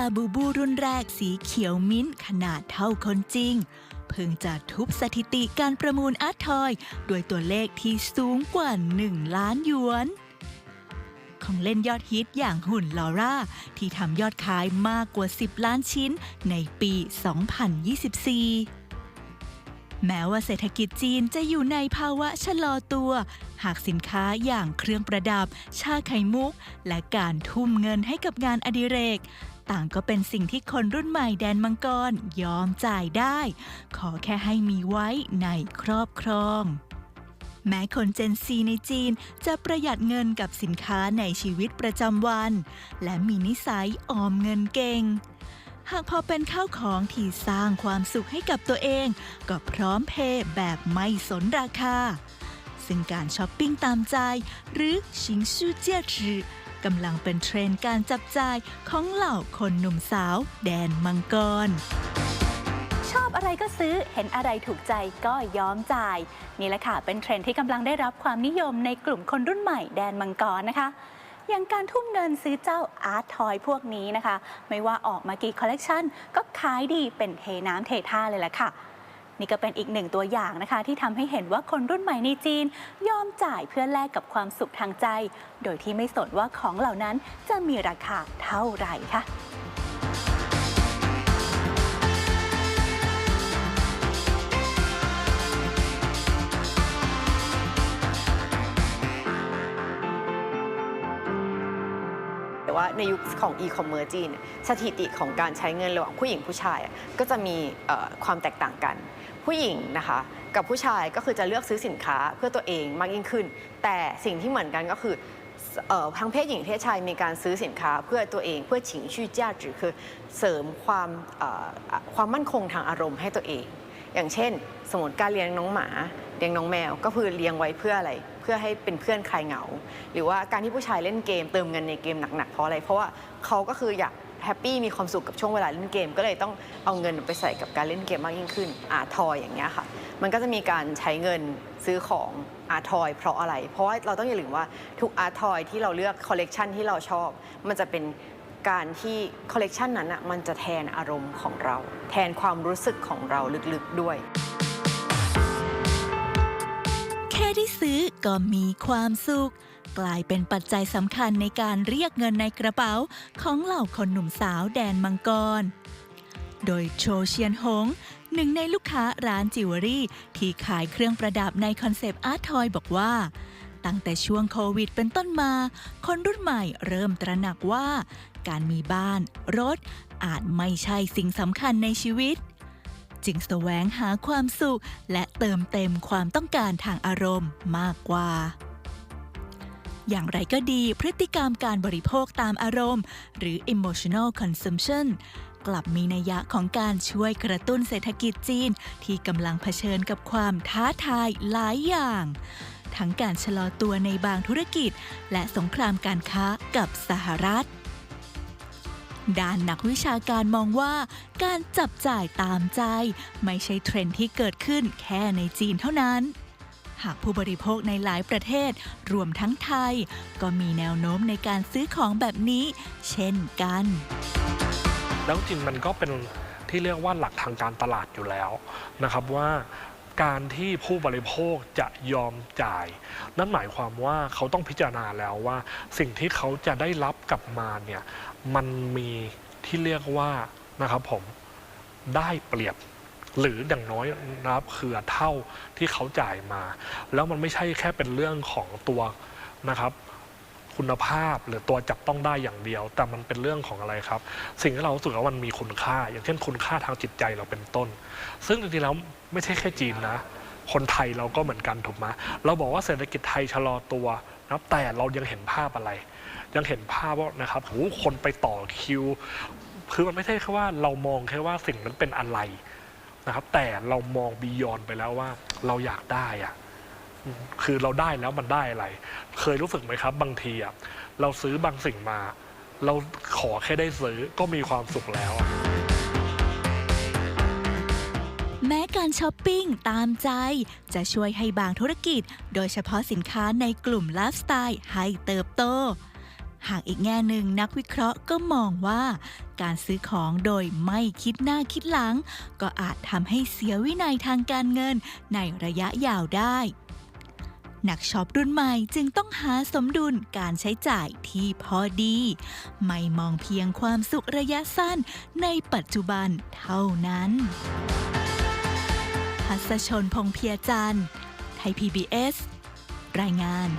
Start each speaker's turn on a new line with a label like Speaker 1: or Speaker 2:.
Speaker 1: าลาบูบูรุ่นแรกสีเขียวมิ้นขนาดเท่าคนจริง เพิ่งจะทุบสถิติการประมูลอาร์ตทอยด้วยตัวเลขที่สูงกว่า 1 ล้านหยวน ของเล่นยอดฮิตอย่างหุ่นลอร่า ที่ทำยอดขายมากกว่า 10 ล้านชิ้นในปี 2024 แม้ว่าเศรษฐกิจจีนจะอยู่ในภาวะชะลอตัว หากสินค้าอย่างเครื่องประดับ ชาไข่มุก และการทุ่มเงินให้กับงานอดิเรก ต่างก็เป็นสิ่งที่คนรุ่นใหม่แดนมังกรยอมจ่ายได้ ขอแค่ให้มีไว้ในครอบครองแม้คนเจนซีในจีนจะประหยัดเงินกับสินค้าในชีวิตประจำวัน และมีนิสัยออมเงินเก่ง หากพอเป็นข้าวของที่สร้างความสุขให้กับตัวเอง ก็พร้อมเพย์แบบไม่สนราคา ซึ่งการช้อปปิ้งตามใจ หรือชิงชูเจียจือกำลังเป็นเทรนด์การจับจ่ายของเหล่าคนหนุ่มสาว แดนมังกร
Speaker 2: ชอบอะไรก็ซื้อเห็นอะไรถูกใจก็ยอมจ่าย นี่แหละค่ะเป็นเทรนด์ที่กำลังได้รับความนิยมในกลุ่มคนรุ่นใหม่แดนมังกรนะคะ อย่างการทุ่มเงินซื้อเจ้าอาร์ตทอยพวกนี้นะคะ ไม่ว่าออกมากี่คอลเลกชันก็ขายดีเป็นเทน้ำเทท่าเลยแหละค่ะนี่ก็เป็นอีกหนึ่งตัวอย่างนะคะ ที่ทำให้เห็นว่าคนรุ่นใหม่ในจีน ยอมจ่ายเพื่อแลกกับความสุขทางใจ โดยที่ไม่สนว่าของเหล่านั้นจะมีราคาเท่าไหร่ค่ะ
Speaker 3: แต่ว่าในยุคของอีคอมเมิร์จีนสถิติของการใช้เงินระหว่างผู้หญิงผู้ชายก็จะมีความแตกต่างกัน ผู้หญิงนะคะกับผู้ชายก็คือจะเลือกซื้อสินค้าเพื่อตัวเองมากยิ่งขึ้น แต่สิ่งที่เหมือนกันก็คือทั้งเพศหญิงเพศชายมีการซื้อสินค้าเพื่อตัวเองเพื่อฉิงชื่อจ้าจือคือเสริมความความมั่นคงทางอารมณ์ให้ตัวเอง อย่างเช่น สมมติการเลี้ยงน้องหมาเลี้ยงน้องแมวก็คือเลี้ยงไว้เพื่ออะไร พื่อให้เป็นเพื่อนคลายเหงา หรือว่าการที่ผู้ชายเล่นเกมเติมเงินในเกมหนักๆเพราะอะไร เพราะว่าเขาก็คืออยากแฮปปี้มีความสุขกับช่วงเวลาเล่นเกม ก็เลยต้องเอาเงินไปใส่กับการเล่นเกมมากยิ่งขึ้นอาทอยอย่างเงี้ยค่ะ มันก็จะมีการใช้เงินซื้อของอาทอยเพราะอะไร เพราะว่าเราต้องอย่าลืมว่าทุกอาทอยที่เราเลือกคอลเลกชันที่เราชอบ มันจะเป็นการที่คอลเลกชันนั้นอะมันจะแทนอารมณ์ของเรา แทนความรู้สึกของเราลึกๆด้วย
Speaker 1: ก็มีความสุข กลายเป็นปัจจัยสำคัญในการเรียกเงินในกระเป๋าของเหล่าคนหนุ่มสาวแดนมังกร โดยโชเชียนหง หนึ่งในลูกค้าร้านจิวเวลรี่ที่ขายเครื่องประดับในคอนเซปต์อาร์ตทอยบอกว่าตั้งแต่ช่วงโควิดเป็นต้นมา คนรุ่นใหม่เริ่มตระหนักว่า การมีบ้าน รถ อาจไม่ใช่สิ่งสำคัญในชีวิต จึงแสวงหาความสุข และเติมเต็มความต้องการทางอารมณ์มากกว่า อย่างไรก็ดีพฤติกรรมการบริโภคตามอารมณ์ หรือ emotional consumption กลับมีนัยยะของการช่วยกระตุ้นเศรษฐกิจจีน ที่กำลังเผชิญกับความท้าทายหลายอย่าง ทั้งการชะลอตัวในบางธุรกิจ และสงครามการค้ากับสหรัฐ ด้านนักวิชาการมองว่าการจับจ่ายตามใจ ไม่ใช่เทรนด์ที่เกิดขึ้นแค่ในจีนเท่านั้น หากผู้บริโภคในหลายประเทศ รวมทั้งไทย ก็มีแนวโน้มในการซื้อของแบบนี้ เช่นกัน
Speaker 4: แล้วจริงมันก็เป็นที่เรียกว่าหลักทางการตลาดอยู่แล้วนะครับว่า การที่ผู้บริโภคจะยอมจ่าย นั่นหมายความว่าเขาต้องพิจารณาแล้วว่า สิ่งที่เขาจะได้รับกลับมาเนี่ยมันมีที่เรียกว่านะครับผมได้เปรียบหรืออย่างน้อยนะครับคือเท่าที่เขาจ่ายมา แล้วมันไม่ใช่แค่เป็นเรื่องของตัวนะครับ คุณภาพหรือตัวจับต้องได้อย่างเดียว แต่มันเป็นเรื่องของอะไรครับ สิ่งที่เรารู้สึกว่ามันมีคุณค่า อย่างเช่นคุณค่าทางจิตใจเราเป็นต้น ซึ่งจริงๆแล้วไม่ใช่แค่จีนนะ คนไทยเราก็เหมือนกันถูกไหมเราบอกว่าเศรษฐกิจไทยชะลอตัวนับแต่เรายังเห็นภาพอะไร ยังเห็นภาพว่านะครับโหคนไปต่อคิว คือมันไม่ใช่แค่ว่าเรามองแค่ว่าสิ่งนั้นเป็นอะไรนะครับ แต่เรามองบียอนไปแล้วว่าเราอยากได้อะ คือเราได้แล้วมันได้อะไร เคยรู้สึกไหมครับ บางทีอะเราซื้อบางสิ่งมา เราขอแค่ได้ซื้อก็มีความสุขแล้วอะ
Speaker 1: แม้การช้อปปิ้งตามใจ จะช่วยให้บางธุรกิจ โดยเฉพาะสินค้าในกลุ่มไลฟ์สไตล์ให้เติบโต หากอีกแง่หนึ่งนักวิเคราะห์ก็มองว่า การซื้อของโดยไม่คิดหน้าคิดหลัง ก็อาจทำให้เสียวินัยทางการเงินในระยะยาวได้ นักช็อปรุ่นใหม่จึงต้องหาสมดุลการใช้จ่ายที่พอดี ไม่มองเพียงความสุขระยะสั้นในปัจจุบันเท่านั้นพัสชนพงเพียจันทร์ไทย PBS รายงาน